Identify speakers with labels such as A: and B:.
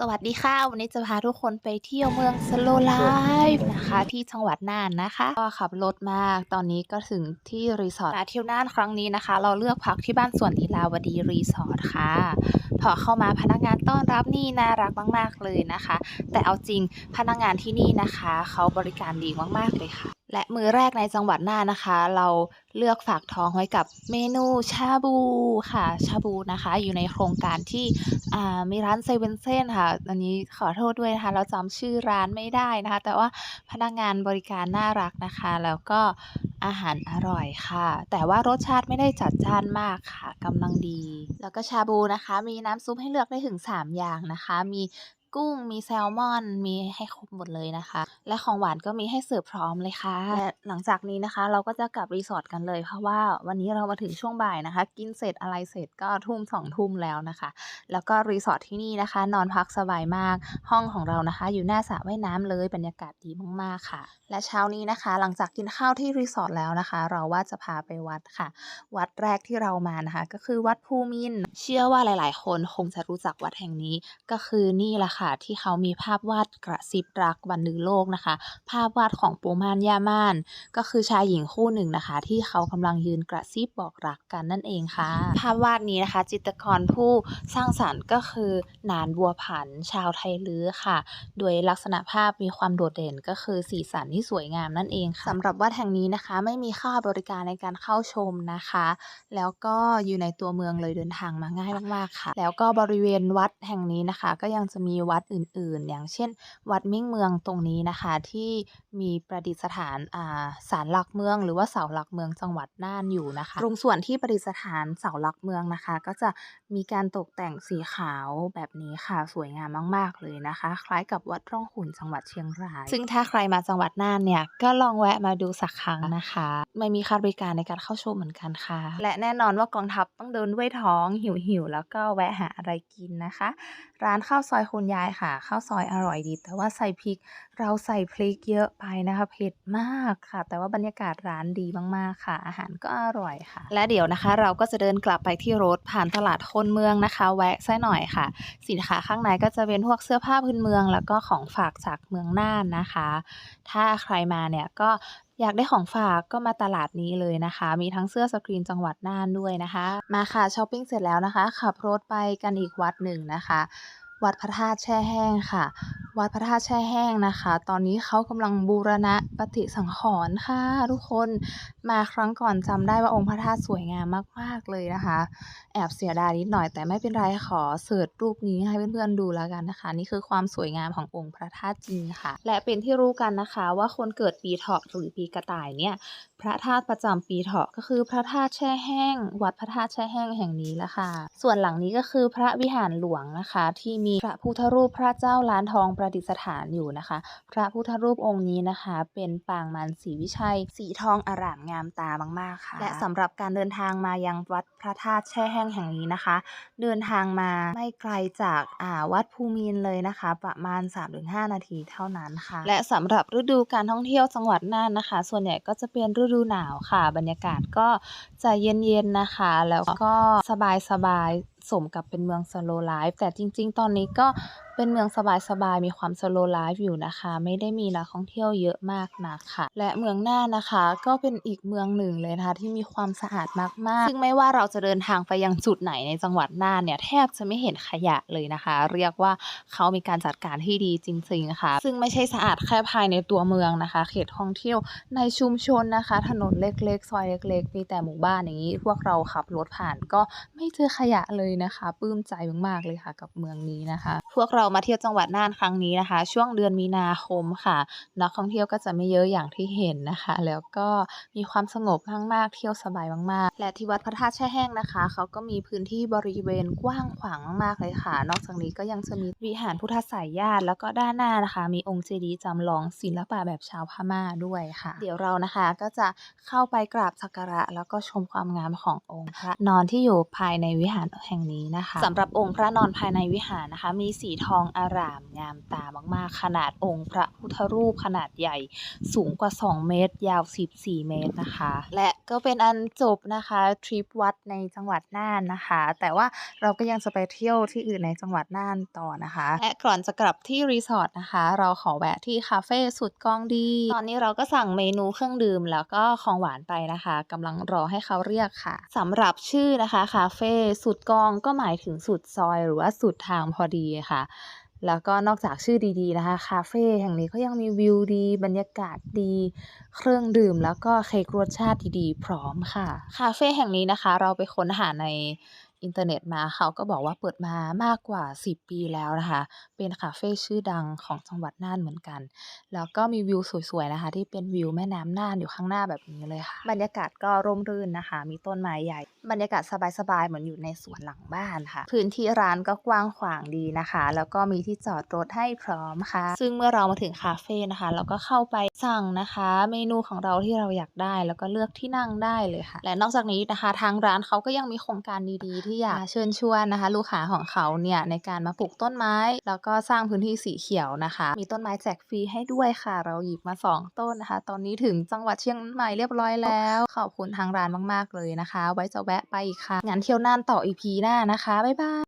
A: สวัสดีค่ะ วันนี้จะพาทุกคนไปเที่ยวเมืองสโลไลฟ์นะคะ ที่จังหวัดน่านนะคะ ก็ขับรถมาตอนนี้ก็ถึงที่รีสอร์ทมาเที่ยวน่านครั้งนี้นะคะ เราเลือกพักที่บ้านสวนทีลาวดีรีสอร์ทค่ะพอเข้ามาพนักงานต้อนรับนี่น่ารักมาก ๆ เลยนะคะ แต่เอาจริงพนักงานที่นี่นะคะ เขาบริการดีมากๆเลยค่ะ และมือแรกในจังหวัดน่านนะคะ เราเลือกฝากท้องไว้กับเมนูชาบูค่ะ ชาบูนะคะ อยู่ในโครงการที่มีร้านเซเว่นเซนค่ะอันนี้ขอโทษด้วยนะคะ เราจำชื่อร้านไม่ได้นะคะ แต่ว่าพนักงานบริการน่ารักนะคะ แล้วก็อาหารอร่อยค่ะ แต่ว่ารสชาติไม่ได้จัดจ้านมากค่ะกำลังดี แล้วก็ชาบูนะคะ มีน้ำซุปให้เลือกได้ถึง 3 อย่างนะคะ มีกุ้งมีแซลมอน มีให้ครบหมดเลยนะคะ และของหวานก็มีให้เสิร์ฟพร้อมเลยค่ะและหลังจากนี้นะคะ เราก็จะกลับรีสอร์ทกันเลยเพราะว่าวันนี้เรามาถึงช่วงบ่ายนะคะ กินเสร็จอะไรเสร็จก็ทุ่มสองทุ่มแล้วนะคะ แล้วก็รีสอร์ทที่นี่นะคะ นอนพักสบายมาก ห้องของเรานะคะ อยู่หน้าสระว่ายน้ำเลยบรรยากาศดีมากๆค่ะ และเช้านี้นะคะ หลังจากกินข้าวที่รีสอร์ทแล้วนะคะ เราว่าจะพาไปวัดค่ะ วัดแรกที่เรามานะคะ ก็คือวัดภูมินเชื่อว่าหลาย ๆ คนคงจะรู้จักวัดแห่งนี้ ก็คือนี่แหละค่ะที่เขามีภาพวาดกระซิบรักวันลือโลกนะคะ ภาพวาดของปูม่านย่าม่าน ก็คือชายหญิงคู่หนึ่งนะคะ ที่เขากำลังยืนกระซิบบอกรักกันนั่นเองค่ะ ภาพวาดนี้นะคะ จิตรกรผู้สร้างสรรค์ก็คือนานบัวผัน ชาวไทยลื้อค่ะ โดยลักษณะภาพมีความโดดเด่นก็คือสีสันที่สวยงามนั่นเองค่ะสำหรับวัดแห่งนี้นะคะ ไม่มีค่าบริการในการเข้าชมนะคะ แล้วก็อยู่ในตัวเมืองเลยเดินทางมาง่ายมากๆค่ะ แล้วก็บริเวณวัดแห่งนี้นะคะ ก็ยังจะมีวัดอื่นๆ อย่างเช่น วัดมิ่งเมืองตรงนี้นะคะที่มีประดิษฐานอ่าศาลหลักเมืองหรือว่าเสาหลักเมืองจังหวัดน่านอยู่นะคะ ตรงส่วนที่ประดิษฐานเสาหลักเมืองนะคะ ก็จะมีการตกแต่งสีขาวแบบนี้ค่ะสวยงามมาก ๆ เลยนะคะ คล้ายกับวัดร่องขุ่นจังหวัดเชียงราย ซึ่งถ้าใครมาจังหวัดน่านเนี่ยก็ลองแวะมาดูสักครั้งนะคะ ไม่มีค่าบริการในการเข้าชมเหมือนกันค่ะ และแน่นอนว่ากองทัพต้องเดินด้วยท้องหิวๆแล้วก็แวะหาอะไรกินนะคะ ร้านข้าวซอยคุณยายค่ะข้าวซอยอร่อยดี แต่ว่าใส่พริก เราใส่พริกเยอะไปนะคะเผ็ดมากค่ะ แต่ว่าบรรยากาศร้านดีมากๆค่ะ อาหารก็อร่อยค่ะ และเดี๋ยวนะคะ เราก็จะเดินกลับไปที่รถผ่านตลาดคนเมืองนะคะ แวะซะหน่อยค่ะ สินค้าข้างในก็จะเป็นพวกเสื้อผ้าพื้นเมือง แล้วก็ของฝากจากเมืองน่านนะคะ ถ้าใครมาเนี่ยก็อยากได้ของฝากก็มาตลาดนี้เลยนะคะ มีทั้งเสื้อสกรีนจังหวัดน่านด้วยนะคะ มาค่ะช้อปปิ้งเสร็จแล้วนะคะ ขับรถไปกันอีกวัดหนึ่งนะคะ วัดพระธาตุแช่แห้งค่ะ วัดพระธาตุแช่แห้งนะคะ ตอนนี้เขากำลังบูรณะปฏิสังขรณ์ค่ะ ทุกคนมาครั้งก่อนจำได้ว่าองค์พระธาตุสวยงามมากๆเลยนะคะ แอบเสียดายนิดหน่อยแต่ไม่เป็นไรขอเสิร์ชรูปนี้ให้เพื่อนๆดูแล้วกันนะคะ นี่คือความสวยงามขององค์พระธาตุจริงค่ะ และเป็นที่รู้กันนะคะ ว่าคนเกิดปีเถาะหรือปีกระต่ายเนี่ยพระธาตุประจำปีเถาะก็คือพระธาตุแช่แห้ง วัดพระธาตุแช่แห้งแห่งนี้แหละค่ะ ส่วนหลังนี้ก็คือพระวิหารหลวงนะคะ ที่มีพระพุทธรูปพระเจ้าล้านทองประดิษฐานอยู่นะคะ พระพุทธรูปองค์นี้นะคะ เป็นปางมันสีวิชัย สีทองอร่ามงามตามากๆค่ะ และสำหรับการเดินทางมายังวัดพระธาตุแช่แห้งแห่งนี้นะคะ เดินทางมาไม่ไกลจากอ่าวัดภูมินเลยนะคะ ประมาณ 3-5 นาทีเท่านั้นค่ะ และสำหรับฤดูการท่องเที่ยวจังหวัดน่านนะคะ ส่วนใหญ่ก็จะเป็นฤดูหนาวค่ะ บรรยากาศก็จะเย็นๆนะคะ แล้วก็สบายๆ สมกับเป็นเมืองสโลไลฟ์แต่จริง ๆ ตอนนี้ก็เป็นเมืองสบายๆมีความสโลไลฟ์อยู่นะคะ ไม่ได้มีนักท่องเที่ยวเยอะมากนักค่ะและเมืองน่านนะคะ ก็เป็นอีกเมืองหนึ่งเลยนะคะที่มีความสะอาดมากๆ ซึ่งไม่ว่าเราจะเดินทางไปยังจุดไหนในจังหวัดน่านเนี่ยแทบจะไม่เห็นขยะเลยนะคะ เรียกว่าเขามีการจัดการที่ดีจริงๆค่ะ ซึ่งไม่ใช่สะอาดแค่ภายในตัวเมืองนะคะ เขตท่องเที่ยวในชุมชนนะคะ ถนนเล็กๆ ซอยเล็ก ๆ มีแต่หมู่บ้านอย่างนี้ พวกเราขับรถผ่านก็ไม่เจอขยะเลยนะคะ ปลื้มใจมากๆเลยค่ะกับเมืองนี้นะคะ พวกเรามาเที่ยวจังหวัดน่านครั้งนี้นะคะ ช่วงเดือนมีนาคมค่ะนักท่องเที่ยวก็จะไม่เยอะอย่างที่เห็นนะคะ แล้วก็มีความสงบมากๆเที่ยวสบายมากๆ และที่วัดพระธาตุแช่แห้งนะคะเขาก็มีพื้นที่บริเวณกว้างขวางมากๆเลยค่ะ นอกจากนี้ก็ยังจะมีวิหารพุทธสายญาติ แล้วก็ด้านหน้านะคะ มีองค์เจดีย์จำลองศิลปะแบบชาวพม่าด้วยค่ะ เดี๋ยวเรานะคะก็จะเข้าไปกราบสักการะแล้วก็ชมความงามขององค์พระนอนที่อยู่ภายในวิหารแห่งนี้นะคะสำหรับองค์พระนอนภายในวิหารนะคะ มีสีทองอร่ามงามตามากๆ ขนาดองค์พระพุทธรูปขนาดใหญ่สูงกว่า 2 เมตร ยาว 14 เมตรนะคะ และก็เป็นอันจบนะคะทริปวัดในจังหวัดน่านนะคะ แต่ว่าเราก็ยังจะไปเที่ยวที่อื่นในจังหวัดน่านต่อนะคะ และก่อนจะกลับที่รีสอร์ทนะคะ เราขอแวะที่คาเฟ่สุดกองดี ตอนนี้เราก็สั่งเมนูเครื่องดื่มแล้วก็ของหวานไปนะคะกำลังรอให้เขาเรียกค่ะสำหรับชื่อนะคะคาเฟ่สุดกองก็หมายถึงสุดซอยหรือว่าสุดทางพอดีค่ะ แล้วก็นอกจากชื่อดีๆนะคะ คาเฟ่แห่งนี้ก็ยังมีวิวดี บรรยากาศดี เครื่องดื่มแล้วก็เค้กรสชาติดีๆ พร้อมค่ะ คาเฟ่แห่งนี้นะคะ เราไปค้นหาใน อินเทอร์เน็ตมาเขาก็บอกว่าเปิดมามากกว่า 10 ปีแล้วนะคะ เป็นคาเฟ่ชื่อดังของจังหวัดน่านเหมือนกัน แล้วก็มีวิวสวยๆนะคะ ที่เป็นวิวแม่น้ำน่านอยู่ข้างหน้าแบบนี้เลยค่ะ บรรยากาศก็ร่มรื่นนะคะ มีต้นไม้ใหญ่ บรรยากาศสบายๆเหมือนอยู่ในสวนหลังบ้านค่ะ พื้นที่ร้านก็กว้างขวางดีนะคะ แล้วก็มีที่จอดรถให้พร้อมค่ะ ซึ่งเมื่อเรามาถึงคาเฟ่นะคะ เราก็เข้าไปสั่งนะคะ เมนูของเราที่เราอยากได้ แล้วก็เลือกที่นั่งได้เลยค่ะ และนอกจากนี้นะคะ ทางร้านเขาก็ยังมีโครงการดีๆที่อยากเชิญชวนนะคะ ลูกค้าของเขาเนี่ยในการมาปลูกต้นไม้ แล้วก็สร้างพื้นที่สีเขียวนะคะ มีต้นไม้แจกฟรีให้ด้วยค่ะ เราหยิบมา 2 ต้นนะคะ ตอนนี้ถึงจังหวัดเชียงใหม่เรียบร้อยแล้ว ขอบคุณทางร้านมาก ๆ เลยนะคะ ไว้จะแวะไปอีกค่ะงั้นเที่ยวน่านต่ออีพีหน้านะคะบ๊ายบาย